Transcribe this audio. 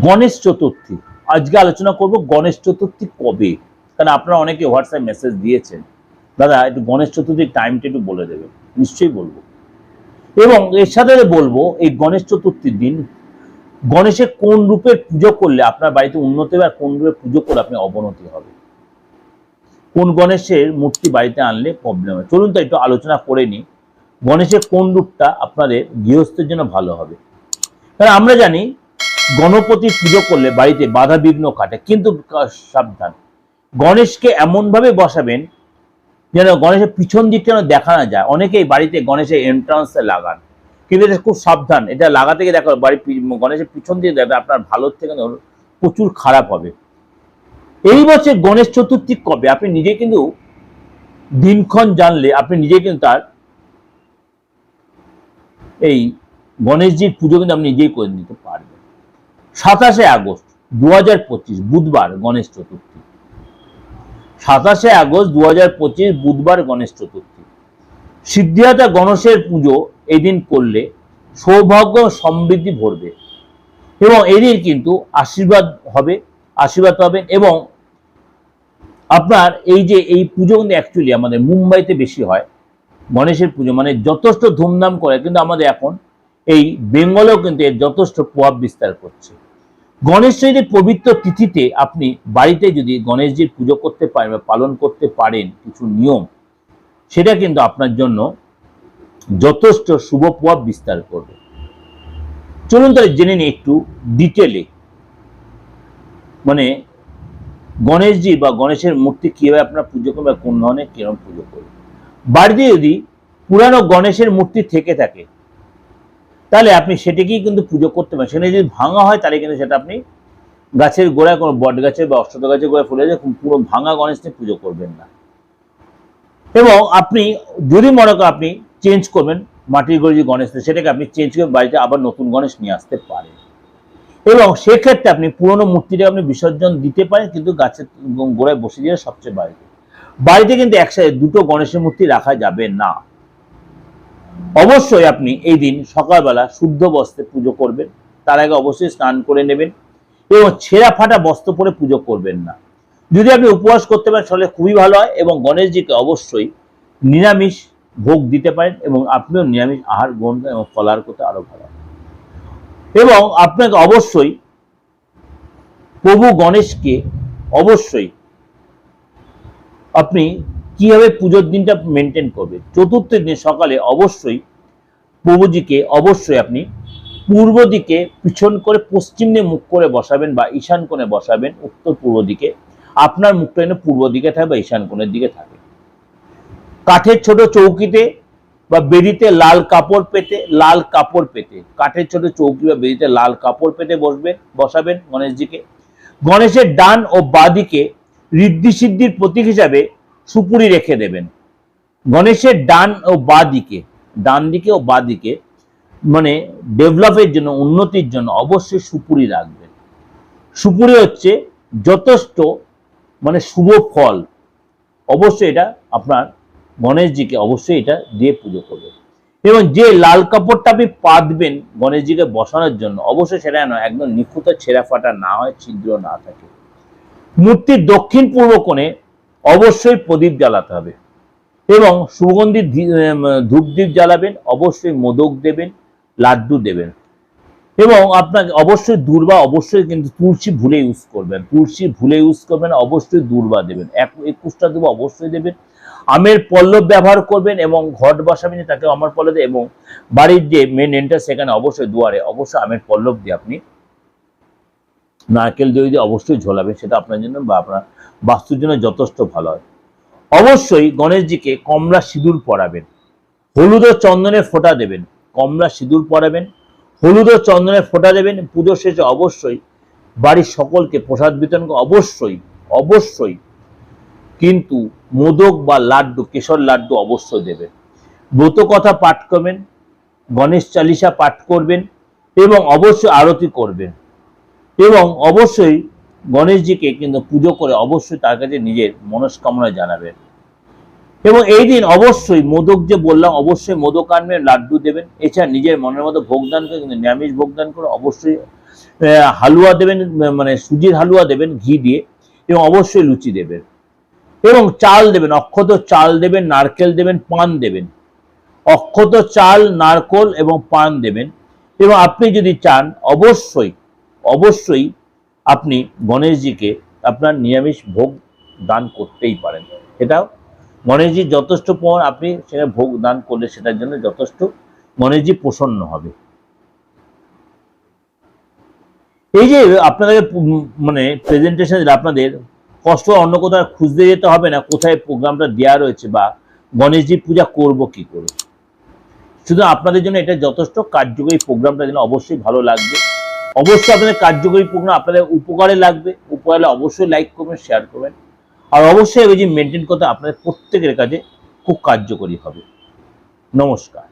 গণেশ চতুর্থী। আজকে আলোচনা করব গণেশ চতুর্থী কবে? কারণ আপনারা অনেকে হোয়াটসঅ্যাপ মেসেজ দিয়েছেন। দাদা, একটু গণেশ চতুর্থীর টাইমটা একটু বলে দেবেন। নিশ্চয়ই বলব। এবং এর সাথে বলব, এই গণেশ চতুর্থীর দিন গণেশের কোন রূপের পুজো করলে আপনার বাড়িতে উন্নতি হবে আর কোন রূপে পুজো করলে আপনি অবনতি হবে? কোন গণেশের মূর্তি বাড়িতে আনলে প্রবলেম হয় চলুন তো একটু আলোচনা করে নিই। গণেশের কোন রূপটা আপনাদের গৃহস্থের জন্য ভালো হবে? কারণ আমরা জানি গণপতির পুজো করলে বাড়িতে বাধা বিঘ্ন কাটে, কিন্তু সাবধান। গণেশকে এমনভাবে বসাবেন যেন গণেশের পিছন দিকটা যেন দেখা না যায়। অনেকেই বাড়িতে গণেশের এন্ট্রান্সে লাগান। কিন্তু এটা খুব সাবধান। এটা লাগাতে গিয়ে দেখো, বাড়ির গণেশের পিছন দিয়ে দেখবে আপনার ভালোর থেকে প্রচুর খারাপ হবে। এই বছর গণেশ চতুর্থী কবে? আপনি নিজে কিন্তু দিনক্ষণ জানলে, আপনি নিজে কিন্তু তার এই গণেশজির পুজো কিন্তু আপনি নিজেই করে পারবেন সাতাশে আগস্ট দু হাজার পঁচিশ বুধবার গণেশ চতুর্থী। সাতাশে আগস্ট দু হাজার পঁচিশ বুধবার গণেশ চতুর্থী। সিদ্ধিদাতা গণেশের পুজো এদিন করলে সৌভাগ্য সমৃদ্ধি ভরবে এবং এদিন কিন্তু আশীর্বাদ হবে, আশীর্বাদ পাবেন এবং আপনার এই যে এই পুজো কিন্তু অ্যাকচুয়ালি আমাদের মুম্বাইতে বেশি হয়। গণেশের পুজো মানে যথেষ্ট ধুমধাম করে কিন্তু আমাদের এখন এই বেঙ্গলেও কিন্তু এর যথেষ্ট প্রভাব বিস্তার করছে। গণেশ চৌধুরীর পবিত্র তিথিতে আপনি বাড়িতে যদি গণেশজির পুজো করতে পারেন বা পালন করতে পারেন কিছু নিয়ম, সেটা কিন্তু আপনার জন্য যথেষ্ট শুভ প্রভাব বিস্তার করবে। চলুন তাহলে জেনে নিই একটু ডিটেলে মানে গণেশজি বা গণেশের মূর্তি কীভাবে আপনার পুজো করবেন কোন ধরনের কীরকম পুজো করবেন। বাড়িতে যদি পুরানো গণেশের মূর্তি থেকে থাকে তাহলে আপনি সেটাকেই কিন্তু পুজো করতে পারেন। সেখানে যদি ভাঙা হয়, তাহলে কিন্তু সেটা আপনি গাছের গোড়ায় কোনো বট গাছের বা অশ্বত গাছের গোড়ায় ফুলে যায় পুরো ভাঙা গণেশ নিয়ে পুজো করবেন না। এবং আপনি যদি মনে করেন আপনি চেঞ্জ করবেন মাটির গড়ে যে গণেশ সেটাকে আপনি চেঞ্জ করে বাড়িতে আবার নতুন গণেশ নিয়ে আসতে পারেন। এবং সেক্ষেত্রে আপনি পুরনো মূর্তিটা আপনি বিসর্জন দিতে পারেন, কিন্তু গাছের গোড়ায় বসে দিয়ে সবচেয়ে বাড়িতে। বাড়িতে কিন্তু একসাথে দুটো গণেশের মূর্তি রাখা যাবে না। অবশ্যই আপনি এই দিন সকালবেলা শুদ্ধ বস্ত্রে পুজো করবেন তার আগে অবশ্যই স্নান করে নেবেন এবং ছেঁড়া ফাটা বস্ত্র পরে পুজো করবেন না যদি আপনি উপবাস করতে পারেন, তাহলে খুবই ভালো হয় এবং গণেশজিকে অবশ্যই নিরামিষ ভোগ দিতে পারেন এবং আপনিও নিরামিষ আহার গ্রহণ এবং ফলাহার করতে আরও ভালো। এবং আপনাকে অবশ্যই প্রভু গণেশকে অবশ্যই আপনি কীভাবে পুজোর দিনটা মেনটেন করবে? চতুর্থ দিন সকালে অবশ্যই প্রভুজিকে অবশ্যই আপনি পূর্ব দিকে পিছন করে, পশ্চিম মুখ করে বসাবেন বা ঈশান কোণে বসাবেন, উত্তর পূর্ব দিকে। আপনার মুখটা যেন পূর্ব দিকে থাকে বা ঈশান কোণের দিকে থাকে। কাঠের ছোট চৌকিতে বা বেরিতে লাল কাপড় পেতে, লাল কাপড় পেতে। কাঠের ছোট চৌকি বা বেদিতে লাল কাপড় পেতে বসবেন বসাবেন গণেশজিকে। গণেশের ডান ও বাদিকে ঋদ্ধি সিদ্ধির প্রতীক হিসাবে সুপুরি রেখে দেবেন। গণেশের ডান ও বাঁ দিকে, ডান দিকে ও বাঁ দিকে মানে ডেভেলপের জন্য, উন্নতির জন্য অবশ্যই সুপুরি রাখবেন। সুপুরি হচ্ছে যথেষ্ট মানে শুভ ফল। অবশ্যই এটা আপনার গণেশজিকে অবশ্যই এটা দিয়ে পুজো করবেন। এবং যে লাল কাপড়টা আপনি পাতবেন গণেশজিকে বসানোর জন্য, অবশ্যই সেটা যেন একদম নিখুঁত ছেঁড়া ফাটা না হয়, ছিদ্র না থাকে। মূর্তির দক্ষিণ পূর্ব কোণে অবশ্যই প্রদীপ জ্বালাতে হবে। এবং সুগন্ধি ধূপদীপ জ্বালাবেন, অবশ্যই মোদক দেবেন, লাড্ডু দেবেন। এবং আপনাকে অবশ্যই দূর্বা অবশ্যই কিন্তু তুলসী ভুলে ইউজ করবেন। তুলসী ভুলে ইউজ করবেন, অবশ্যই দূর্বা দেবেন। এক, একুশটা দেবো অবশ্যই দেবেন। আমের পল্লব ব্যবহার করবেন এবং ঘট বসাবেন তাকে আমার পল্লব এবং বাড়ির যে মেন এন্টার সেখানে অবশ্যই দুয়ারে অবশ্যই আমের পল্লব দিয়ে আপনি নারকেল দই দিয়ে অবশ্যই ঝোলাবেন সেটা আপনার জন্য বা আপনার বাস্তুর জন্য যথেষ্ট ভালো হয়। অবশ্যই গণেশজিকে কমলা সিঁদুর পরাবেন। হলুদ ও চন্দনের ফোঁটা দেবেন। কমলা সিঁদুর পরাবেন। হলুদ ও চন্দনের ফোঁটা দেবেন। পুজো শেষে অবশ্যই বাড়ির সকলকে প্রসাদ বিতরণ অবশ্যই অবশ্যই কিন্তু মোদক বা লাড্ডু, কেশর লাড্ডু অবশ্যই দেবেন। ব্রত কথা পাঠ করবেন, গণেশ চালিসা পাঠ করবেন এবং অবশ্যই আরতি করবেন। এবং অবশ্যই গণেশজিকে কিন্তু পুজো করে অবশ্যই তার কাছে নিজের মনস্কামনা জানাবেন এবং এই দিন অবশ্যই মোদক যে বললাম, অবশ্যই মোদক আনবেন লাড্ডু দেবেন। এছাড়া নিজের মনের মতো ভোগদান করে কিন্তু নিরামিষ ভোগদান করে অবশ্যই হালুয়া দেবেন মানে সুজির হালুয়া দেবেন ঘি দিয়ে, এবং অবশ্যই লুচি দেবেন। এবং চাল দেবেন, অক্ষত চাল দেবেন, নারকেল দেবেন, পান দেবেন। অক্ষত চাল, নারকল এবং পান দেবেন। এবং আপনি যদি চান, অবশ্যই অবশ্যই আপনি গণেশজিকে আপনার নিরামিষ ভোগ দান করতেই পারেন। এটাও গণেশজির যথেষ্ট প্রমাণ, আপনি সেখানে ভোগ দান করলে সেটার জন্য যথেষ্ট গণেশজি প্রসন্ন হবে। এই যে আপনাদের মানে প্রেজেন্টেশন আপনাদের কষ্ট অন্য কোথাও খুঁজতে যেতে হবে না, কোথায় প্রোগ্রামটা দেওয়া রয়েছে বা গণেশজি পূজা করব কি করে? শুধু আপনাদের জন্য এটা যথেষ্ট কার্যকরী প্রোগ্রামটা যেন অবশ্যই ভালো লাগবে। অবশ্যই আপনাদের কার্যকরী প্রোগ্রাম আপনাদের উপকারে লাগবে। উপকারে অবশ্যই লাইক করবেন শেয়ার করবেন। আর অবশ্যই এই যে মেনটেন করতে আপনাদের প্রত্যেকের কাজে খুব কার্যকরী হবে। নমস্কার।